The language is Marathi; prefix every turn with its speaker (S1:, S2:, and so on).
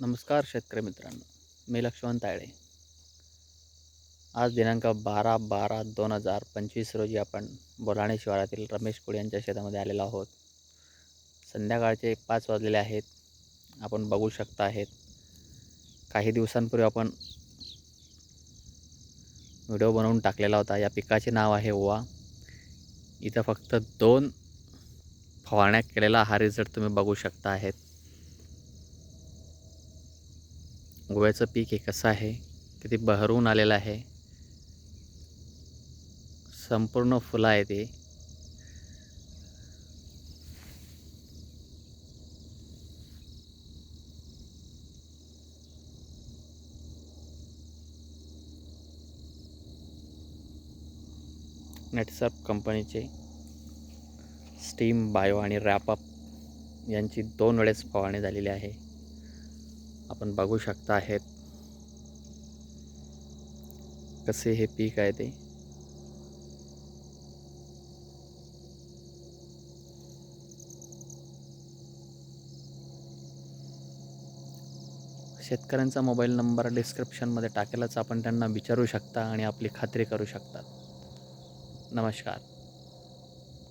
S1: नमस्कार शेतकरी मित्रांनो मी लक्ष्मण ताळे आज दिनांक बारा बारा दोन हजार पंचवीस रोजी आपण बोलाणे शिवारातील रमेश कुळे यांच्या शेतामध्ये आलेलो आहोत. संध्याकाळचे पाच वाजलेले आहेत. आपण बघू शकता आहेत. काही दिवसांपूर्वी आपण व्हिडिओ बनवून टाकलेला होता. या पिकाचे नाव आहे ओवा. इथं फक्त दोन फवारण्या केलेला हा रिझल्ट तुम्ही बघू शकता आहेत. गोव्याचं पीक हे कसं आहे? किती बहरून आलेलं आहे? संपूर्ण फुलं आहे ते नेटसप कंपनीचे स्टीम बायो आणि रॅपअप यांची दोन वेळेस फवारणी झालेली आहे. आपण बघू शकता आहेत. कसे हे पीक आहे ते. शेतकऱ्यांचा मोबाईल नंबर डिस्क्रिप्शनमध्ये टाकेलच आपण त्यांना विचारू शकता आणि आपली खात्री करू शकता. नमस्कार.